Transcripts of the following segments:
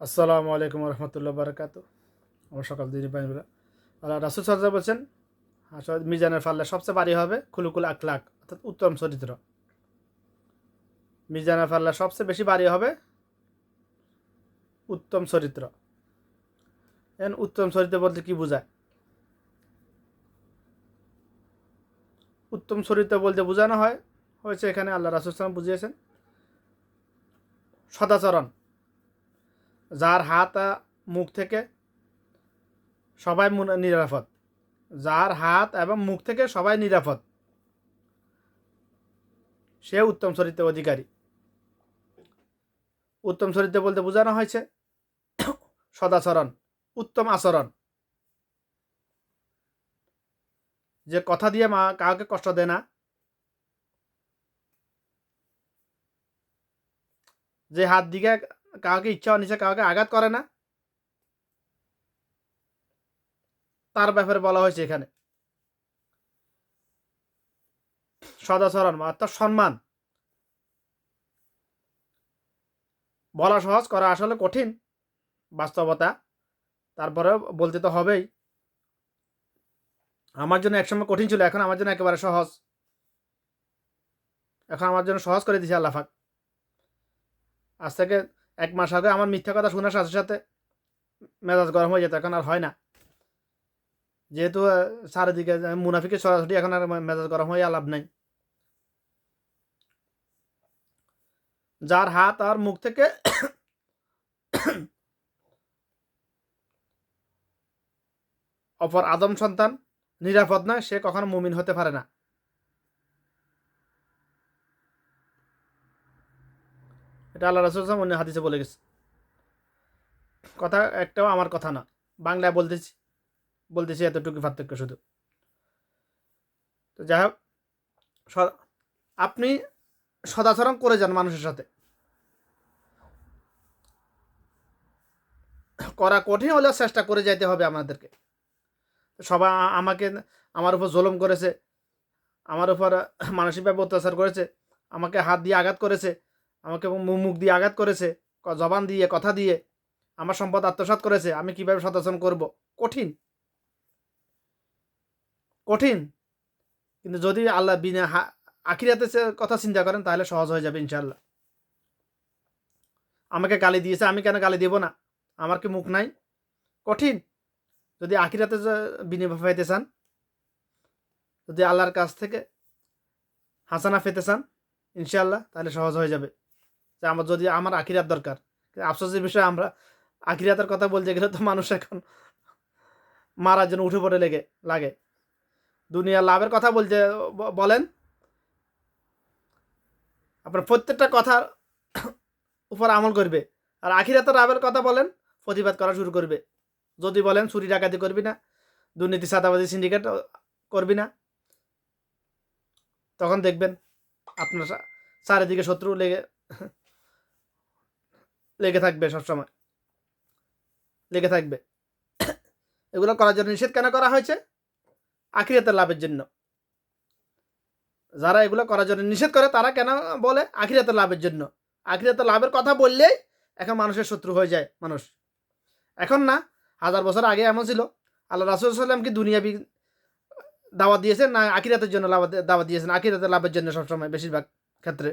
আসসালামু আলাইকুম রহমতুল্লাহ বারকাত। আমার সকাল পাইবরা আল্লাহ রাসুল সাজা বলছেন মিজানের ফাল্লে সবচেয়ে বাড়ি হবে খুলুকুল আখলাক, অর্থাৎ উত্তম চরিত্র। মিজানের ফাল্লা সবচেয়ে বেশি বাড়ি হবে উত্তম চরিত্র। এন উত্তম চরিত্র বলতে কি বোঝায়? উত্তম চরিত্র বলতে বোঝানো হয়, হয়েছে এখানে আল্লাহ রাসুল বুঝিয়েছেন, সদাচরণ। যার হাত মুখ থেকে সবাই নিরাপদ যার হাত এবং মুখ থেকে সবাই নিরাপদ সে উত্তম চরিত্রের অধিকারী উত্তম চরিত্র বলতে বোঝানো হয়েছে সদাচরণ উত্তম আচরণ যে কথা দিয়ে মা, কাউকে কষ্ট দেয় না। যে হাত দিকে কাউকে ইচ্ছা অনিচ্ছা কাউকে আঘাত করে না। তার ব্যাপারে বলা হয়েছে এখানে। সদাচরণ অর্থাৎ সম্মান। বলা সহজ, করা আসলে কঠিন বাস্তবতা। তারপরে বলতে তো হবেই। আমার জন্য একসময় কঠিন ছিল, এখন আমার জন্য একেবারে সহজ। এখন আমার জন্য সহজ করে দিয়েছে আল্লাহাক আজ থেকে এক মাস আগে আমার মিথ্যা কথা শোনার সাথে সাথে মেজাজ গরম হয়ে যেত, এখন আর হয় না। যেহেতু চারিদিকে মুনাফিকে সরাসরি এখন আর মেজাজ গরম হয়ে লাভ নেই। যার হাত আর মুখ থেকে অপর আদম সন্তান নিরাপদ নয়, সে কখনো মুমিন হতে পারে না। এটা আল্লাহ রাসুল অন্য হাদিসে বলে গেছে। কথা একটাও আমার কথা না। বাংলায় বলতেছি বলতেছি এতটুকু পার্থক্য শুধু। তো যাই হোক আপনি সদাচরণ করে যান মানুষের সাথে। করা কঠিন হলেও চেষ্টা করে যাইতে হবে আমাদেরকে সবাই আমাকে, আমার উপর জুলুম করেছে, আমার উপর মানসিকভাবে অত্যাচার করেছে, আমাকে হাত দিয়ে আঘাত করেছে আমাকে মুখ দিয়ে আঘাত করেছে জবান দিয়ে, কথা দিয়ে, আমার সম্পদ আত্মসাৎ করেছে, আমি কীভাবে সদাচরণ করব? কঠিন। কঠিন। কিন্তু যদি আল্লাহ বিনা আখিরাতে কথা চিন্তা করেন, তাহলে সহজ হয়ে যাবে ইনশাল্লাহ আমাকে গালি দিয়েছে, আমি কেন গালি দেব না? আমার কি মুখ নাই? কঠিন। যদি আখিরাতে বিনিময় পাইতে চান, যদি আল্লাহর কাছ থেকে হাসানা পেতে চান ইনশাল্লাহ তাহলে সহজ হয়ে যাবে। যে আমার যদি আমার আখিরাত দরকার। আফসোসের বিষয়ে আমরা আখিরাতের কথা বলতে গেলে তো মানুষ এখন মারার জন্য উঠে পড়ে লেগে, লাগে। দুনিয়ার লাভের কথা বলতে বলেন। আপনার প্রত্যেকটা কথার উপর আমল করবে। আর আখিরাতের লাভের কথা বলেন, প্রতিবাদ করা শুরু করবে। যদি বলেন, চুরি ডাকাতি করবি না, দুর্নীতি সাদাবাদী সিন্ডিকেট করবি না, তখন দেখবেন আপনার চারিদিকে শত্রু লেগে লেগে থাকবে সবসময়। লেগে থাকবে। এগুলো করার জন্য নিষেধ কেন করা হয়েছে? আখিরাতের লাভের জন্য। যারা এগুলো করার জন্য নিষেধ করে, তারা কেন বলে? আখিরাতের লাভের জন্য। আখিরাতের লাভের কথা বললেই এখন মানুষের শত্রু হয়ে যায় মানুষ। এখন না, হাজার বছর আগে এমন ছিল, আল্লাহ রাসুল সাল্লাম কি দুনিয়াবি দাওয়াত দিয়েছেন না আখিরাতের জন্য লাভ দাওয়াত দিয়েছেন? আখিরাতের লাভের জন্য সবসময় বেশিরভাগ ক্ষেত্রে।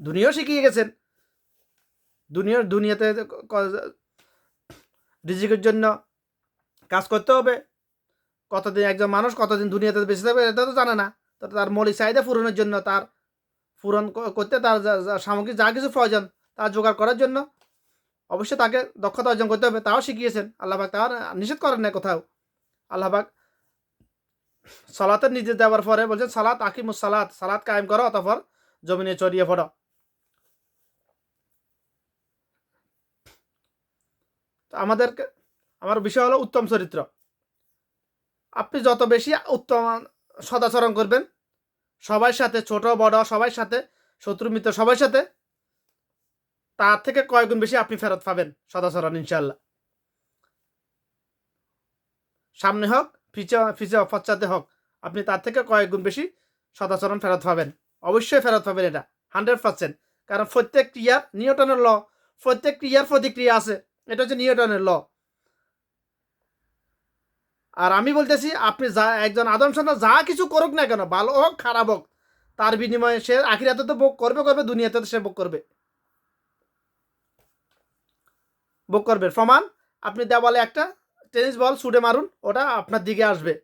দুনিয়াও শিখিয়ে গেছেন। দুনিয়ার দুনিয়াতে রিজিকের জন্য কাজ করতে হবে। কতদিন একজন মানুষ কতদিন দুনিয়াতে বেঁচে থাকবে এটা তো জানে না। তো তার মৌলিক চাহিদা পূরণের জন্য, তার পূরণ করতে তার সামগ্রিক যা কিছু প্রয়োজন তা জোগাড় করার জন্য অবশ্যই তাকে দক্ষতা অর্জন করতে হবে। তাও শিখিয়েছেন আল্লাহবাক তার নিষেধ করেন না কোথাও। আল্লাহবাক সালাতের নির্দেশ দেওয়ার পরে বলছেন, সালাত আকিমুস সালাত সালাত কায়েম করো, অতঃপর জমিনে চড়িয়ে পড়ো। আমাদেরকে, আমার বিষয় হলো উত্তম চরিত্র। আপনি যত বেশি উত্তম সদাচরণ করবেন, সবার সাথে, ছোট, বড়, সবার সাথে, শত্রু, মিত্র, সবার সাথে, তার থেকে কয়েকগুণ বেশি আপনি ফেরত পাবেন সদাচরণ ইনশাল্লাহ সামনে হোক, পিছে পিছে পশ্চাতে হোক, আপনি তার থেকে কয়েকগুণ বেশি সদাচরণ ফেরত পাবেন। অবশ্যই ফেরত পাবেন এটা, হান্ড্রেড পার্সেন্ট। কারণ প্রত্যেক ক্রিয়ার নিউটনের ল প্রত্যেক ক্রিয়ার প্রতিক্রিয়া আছে। এটা হচ্ছে নিউটনের ল। আর আমি বলতেছি, আপনি যা, একজন আদম সন্তান যা কিছু করুক না কেন, ভালো হোক, খারাপ হোক, তার বিনিময়ে সে আখিরাতে তো ভোগ করবে করবে, দুনিয়াতে তো সে ভোগ করবে। ভোগ করবে। প্রমাণ, আপনি দেওয়ালে একটা টেনিস বল ছুটে মারুন, ওটা আপনার দিকে আসবে।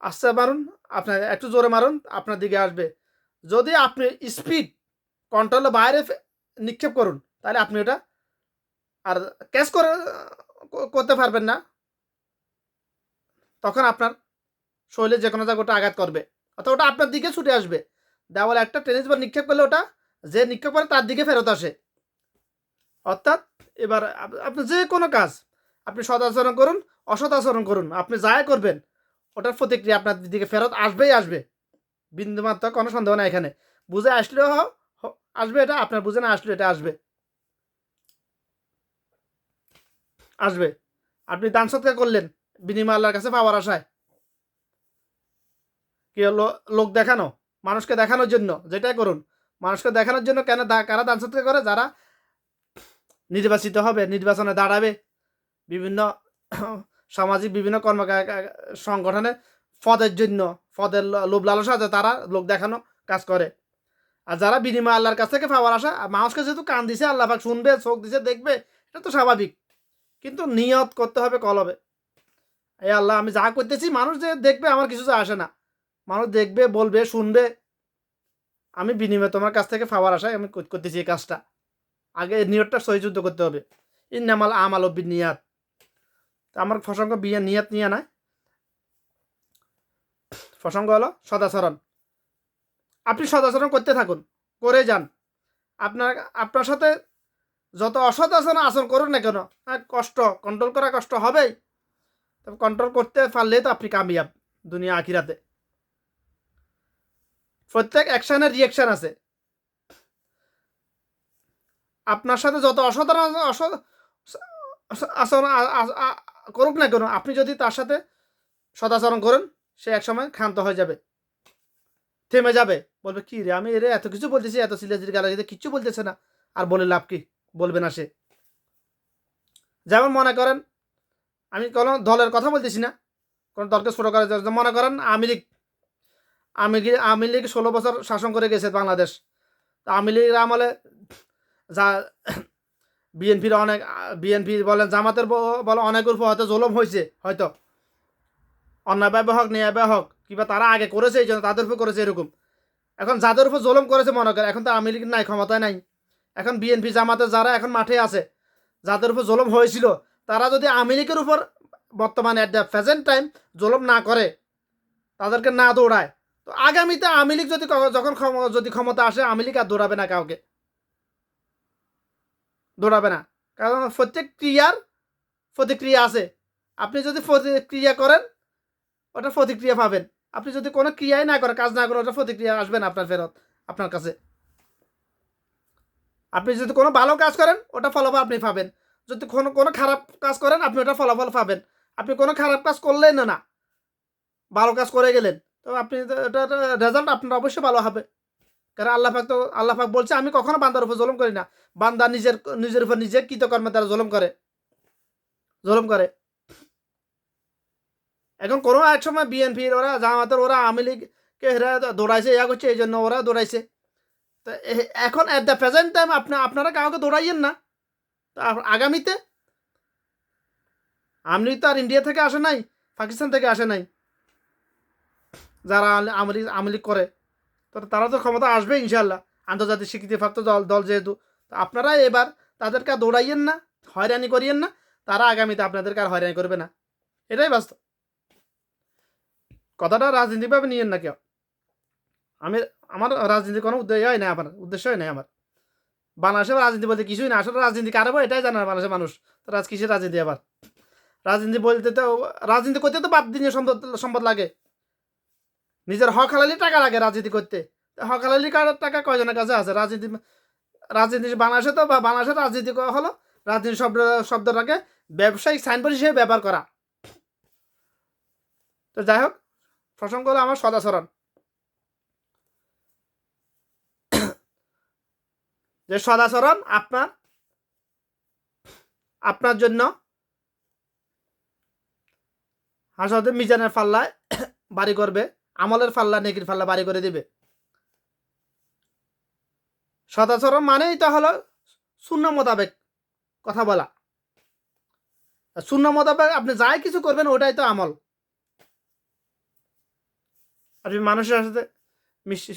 আস্তে মারুন, আপনার একটু জোরে মারুন, আপনার দিকে আসবে। যদি আপনি স্পিড কন্ট্রোলের বাইরে নিক্ষেপ করুন, তাহলে আপনি ওটা আর ক্যাচ করে করতে পারবেন না। তখন আপনার শরীরে যে কোনো জায়গা ওটা আঘাত করবে। অর্থাৎ ওটা আপনার দিকে ছুটে আসবে। দেওয়ালে একটা টেনিস বল নিক্ষেপ করলে ওটা যে নিক্ষেপ করে তার দিকে ফেরত আসে। অর্থাৎ এবার আপনি যে কোনো কাজ আপনি সদাচরণ করুন অসদাচরণ করুন, আপনি যাই করবেন, ওটার প্রতিক্রিয়া আপনার দিকে ফেরত আসবেই আসবে। বিন্দুমাত্র কোনো সন্দেহ নাই এখানে। বুঝে আসলেও আসবে এটা, আপনার বুঝে না আসলে এটা আসবে। আসবে। আপনি দান সৎকার করলেন, বিনিময় আল্লাহর কাছে পাওয়ার আশায়। কি হলো? লোক দেখানো, মানুষকে দেখানোর জন্য, যেটাই করুন। মানুষকে দেখানোর জন্য কেন কারা দান সৎকার করে? যারা নির্বাচিত হবে, নির্বাচনে দাঁড়াবে। বিভিন্ন সামাজিক, বিভিন্ন কর্ম সংগঠনে পদের জন্য, পদের লোভ লালসা আছে, তারা লোক দেখানো কাজ করে। আর যারা বিনিময় আল্লাহর কাছ থেকে পাওয়ার আর মানুষকে যেহেতু কান দিছে, আল্লাহ শুনবে, চোখ দিছে, দেখবে, এটা তো স্বাভাবিক। কিন্তু নিয়ত করতে হবে কলবে এই আল্লাহ, আমি যা করতেছি, মানুষ যে দেখবে, আমার কিছু যায় আসে না। মানুষ দেখবে, বলবে, শুনবে। আমি বিনিময়ে তোমার কাছ থেকে পাওয়ার আশায় আমি করতেছি এই কাজটা। আগে নিয়তটা সহিযুদ্ধ করতে হবে। ইন্নামাল আমাল অব্বি নিয়াত আমার প্রসঙ্গ বিয়ে নিয়াত নিয়ে নাই। প্রসঙ্গ হলো সদাচরণ। আপনি সদাচরণ করতে থাকুন, করে যান। আপনার আপনার সাথে যত অসৎ আচরণ আচরণ করুন না কেন? হ্যাঁ কষ্ট কন্ট্রোল করা কষ্ট হবেই। তবে কন্ট্রোল করতে পারলেই তো আপনি কামিয়াব দুনিয়া আখিরাতে। প্রত্যেক অ্যাকশানের রিয়াকশন আছে। আপনার সাথে যত অসাধারণ অসৎ আচরণ করুক না কেন, আপনি যদি তার সাথে সদাচরণ করেন, সে একসময় ক্ষান্ত হয়ে যাবে। থেমে যাবে। বলবে, কি রে, আমি এরে এত কিছু বলতেছি, এত সিলেজির গালাজিতে কিচ্ছু বলতেছে না। আর বলে লাভ কি? বলবে না সে। যেমন মনে করেন, আমি কোনো দলের কথা বলতেছি না, কোনো দলকে ছোটো করার মনে করেন আওয়ামী লীগ আওয়ামী লীগ আওয়ামী লীগ ষোলো বছর শাসন করে গেছে বাংলাদেশ। তা আওয়ামী লীগের আমলে যা বিএনপির অনেক, বিএনপি বলেন জামাতের বলে অনেকের উপর হয়তো জুলুম হয়েছে হয়তো। অন্যায় হোক ন্যায় ব্যয় হোক, কিংবা তারা আগে করেছে, এই জন্য তাদের উপর করেছে এরকম। এখন যাদের উপর জুলুম করেছে মনে করে এখন তো আওয়ামী লীগ নাই, ক্ষমতায় নাই। এখন বিএনপি জামাতে যারা এখন মাঠে আছে, যাদের উপর জুলুম হয়েছিল, তারা যদি আওয়ামী লীগের উপর বর্তমানে অ্যাট দ্য প্রেজেন্ট টাইম জুলুম না করে, তাদেরকে না দৌড়ায়, তো আগামীতে আওয়ামী লীগ যদি যখন যদি ক্ষমতা আসে আওয়ামী লীগ আর দৌড়াবে না কাউকে। দৌড়াবে না। কারণ প্রত্যেক ক্রিয়ার প্রতিক্রিয়া আছে। আপনি যদি প্রতিক্রিয়া করেন, ওটা প্রতিক্রিয়া পাবেন। আপনি যদি কোনো ক্রিয়াই না করেন, কাজ না করেন, ওটা প্রতিক্রিয়া আসবে না আপনার ফেরত, আপনার কাছে। আপনি যদি কোনো ভালো কাজ করেন, ওটা ফলাফল আপনি পাবেন। যদি কোনো কোনো খারাপ কাজ করেন, আপনি ওটা ফলাফল পাবেন। আপনি কোনো খারাপ কাজ করলেন না ভালো কাজ করে গেলেন। তো আপনি ওটার রেজাল্ট আপনার অবশ্যই ভালো হবে। কারণ আল্লাহ পাক তো, আল্লাহ পাক বলছে, আমি কখনো বান্দার উপর জুলুম করি না। বান্দা নিজের নিজের উপর নিজে কৃতকর্মের দ্বারা জুলুম করে। জুলুম করে। এখন কোনো এক সময় বিএনপির ওরা, জামাতের ওরা, আওয়ামী লীগকে এরা দৌড়াইছে, ইয়া করছে এই জন্য ওরা দৌড়াইছে। তো এখন অ্যাট দ্য প্রেজেন্ট টাইম আপনি, আপনারা কাউকে দৌড়াইয়েন না। তো, আগামীতে? আমলি তো আর ইন্ডিয়া থেকে আসে নাই পাকিস্তান থেকে আসে নাই। যারা আমলি আমলি করে, তো তারা তো ক্ষমতা আসবে ইনশাল্লাহ আন্তর্জাতিক স্বীকৃতিপ্রাপ্ত দল দল যেহেতু আপনারা এবার তাদেরকে দৌড়াইয়েন না, হয়রানি করিয়েন না, তারা আগামীতে আপনাদেরকে আর হয়রানি করবে না। এটাই বাস্তব। কথাটা রাজনীতিভাবে নিয়েন না কেউ। আমি, আমার রাজনীতি কোনো উদ্দেশ্য হয় না আমার, উদ্দেশ্যই নাই আমার। বাংলাদেশের রাজনীতি বলতে কিছুই না আসলে রাজনীতি কারবো এটাই জানে বাংলাদেশের মানুষ। তো রাজ, কিসের রাজনীতি আবার? রাজনীতি বলতে তো, রাজনীতি করতে তো বাদ দিনে সম্পদ সম্পদ লাগে। নিজের হক হালালি টাকা লাগে রাজনীতি করতে। হক হালালি টাকা কয়জনের কাছে আছে? রাজনীতি রাজনীতি বাংলাদেশে তো বাংলাদেশের রাজনীতি হলো? রাজনীতি শব্দ, শব্দটাকে ব্যবসায়িক সাইনবোর্ড হিসেবে ব্যবহার করা। তো যাই হোক, প্রসঙ্গ হলো আমার সদাচরণ। যে সদাচরণ আপনার আপনার জন্য হাসতে মিজানের পাল্লায় বাড়ি করবে, আমলের পাল্লা নেকির পাল্লা বাড়ি করে দিবে। সদাচরণ মানেই তো হলো শূন্য মোতাবেক কথা বলা। শূন্য মোতাবেক আপনি যাই কিছু করবেন, ওটাই তো আমল। আপনি মানুষের সাথে মিষ্টি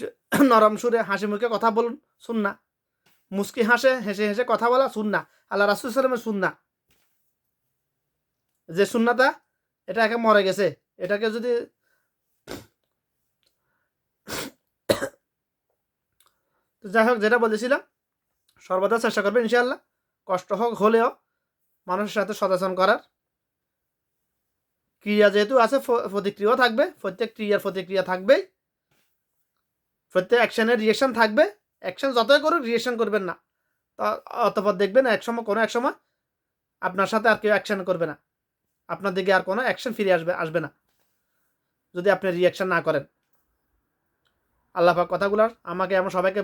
নরম সুরে হাসি মুখে কথা বলুন শুন না মুস্কি হাসে, হেসে হেসে কথা বলা শুন না আল্লাহ রাসুল সাল্লামের শুন না যে সুন্নাটা, এটা একে মরে গেছে। এটাকে যদি যাই হোক, যেটা বলেছিলাম, সর্বদা চেষ্টা করবে ইনশাআল্লাহ। কষ্ট হোক, হলেও মানুষের সাথে সচেতন করার। ক্রিয়া যেহেতু আছে প্রতিক্রিয়াও থাকবে। প্রত্যেক ক্রিয়ার প্রতিক্রিয়া থাকবেই। প্রত্যেক অ্যাকশনের রিয়েকশন থাকবে। অ্যাকশন যতই করুক রিয়েকশন করবেন না। অতপর দেখবেন এক সময়, কোনো এক সময় আপনার সাথে আর কেউ অ্যাকশন করবে না। আপনার দিকে আর কোনো অ্যাকশন ফিরে আসবে আসবে না। যদি আপনি রিয়াকশন না করেন। আল্লাহ পাক কথাগুলার আমাকে এমন সবাইকে